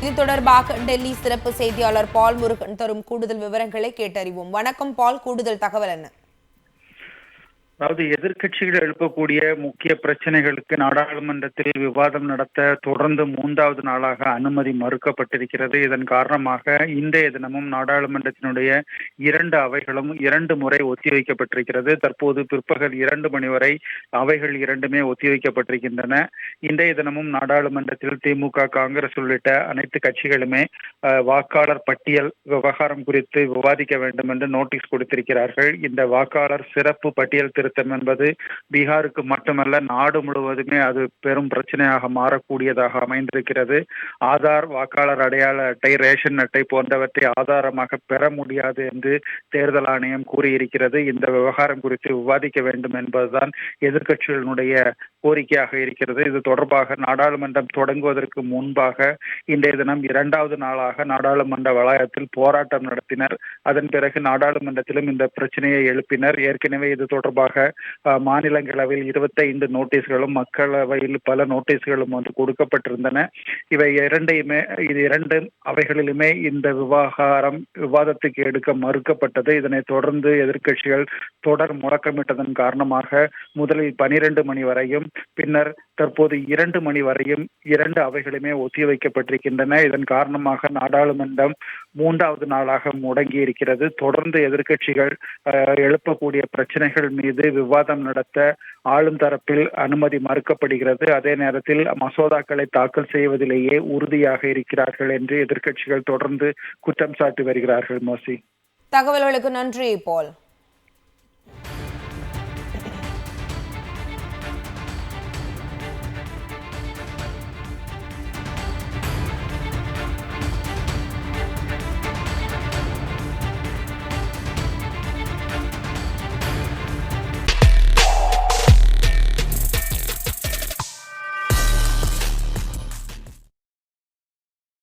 இது தொடர்பாக டெல்லி சிறப்பு செய்தியாளர் பால் முருகன் தரும் கூடுதல் விவரங்களை கேட்டறிவோம். வணக்கம் பால் கூடுதல் தகவல் என்ன? அதாவது எதிர்கட்சிகள் எழுப்பக்கூடிய முக்கிய பிரச்சனைகளுக்கு நாடாளுமன்றத்தில் விவாதம் நடத்த தொடர்ந்து மூன்றாவது நாளாக அனுமதி மறுக்கப்பட்டிருக்கிறது. இதன் காரணமாக இன்றைய தினமும் நாடாளுமன்றத்தினுடைய இரண்டு அவைகளும் இரண்டு முறை ஒத்திவைக்கப்பட்டிருக்கிறது தற்போது பிற்பகல் இரண்டு மணி வரை அவைகள் இரண்டுமே ஒத்திவைக்கப்பட்டிருக்கின்றன இன்றைய தினமும் நாடாளுமன்றத்தில் திமுக காங்கிரஸ் உள்ளிட்ட அனைத்து கட்சிகளுமே வாக்காளர் பட்டியல் விவகாரம் குறித்து விவாதிக்க வேண்டும் என்று நோட்டீஸ் கொடுத்திருக்கிறார்கள். இந்த வாக்காளர் சிறப்பு பட்டியல் திருத்தம் என்பது பீகாருக்கு மட்டுமல்ல நாடு முழுவதுமே அது பெரும் பிரச்சனையாக மாறக்கூடியதாக அமைந்திருக்கிறது. ஆதார் வாக்காளர் அடையாள அட்டை ரேஷன் அட்டை போன்றவற்றை ஆதாரமாக பெற முடியாது என்று தேர்தல் ஆணையம் கூறியிருக்கிறது. இந்த விவகாரம் குறித்து விவாதிக்க வேண்டும் என்பதுதான் எதிர்கட்சிகளினுடைய கோரிக்கையாக இருக்கிறது. இது தொடர்பாக நாடாளுமன்றம் தொடங்குவதற்கு முன்பாக இன்றைய தினம் இரண்டாவது நாளாக நாடாளுமன்ற வளாகத்தில் போராட்டம் நடத்தினர். அதன் பிறகு நாடாளுமன்றத்திலும் இந்த பிரச்சனையை எழுப்பினர். ஏற்கனவே இது தொடர்பாக மாநிலங்களவையில் இருபத்தைந்து நோட்டீஸ்களும் மக்களவையில் பல நோட்டீஸ்களும் வந்து கொடுக்கப்பட்டிருந்தன. இவை இரண்டையுமே இது இரண்டு அவைகளிலுமே இந்த விவகாரம் விவாதத்துக்கு எடுக்க மறுக்கப்பட்டது. இதனை தொடர்ந்து எதிர்க்கட்சிகள் தொடர் முழக்கமிட்டதன் காரணமாக முதலில் பனிரெண்டு மணி வரையும் பின்னர் தற்போது இரண்டு மணி வரையும் இரண்டு அவைகளுமே ஒத்திவைக்கப்பட்டிருக்கின்றன இதன் காரணமாக நாடாளுமன்றம் மூன்றாவது நாளாக முடங்கி இருக்கிறது. தொடர்ந்து எதிர்க்கட்சிகள் எழுப்பக்கூடிய பிரச்சனைகள் மீது விவாதம் நடத்த ஆளும் தரப்பில் அனுமதி மறுக்கப்படுகிறது. அதே நேரத்தில் மசோதாக்களை தாக்கல் செய்வதிலேயே உறுதியாக இருக்கிறார்கள் என்று எதிர்க்கட்சிகள் தொடர்ந்து குற்றம் சாட்டி வருகிறார்கள் மோசி. தகவல்களுக்கு நன்றி போல்.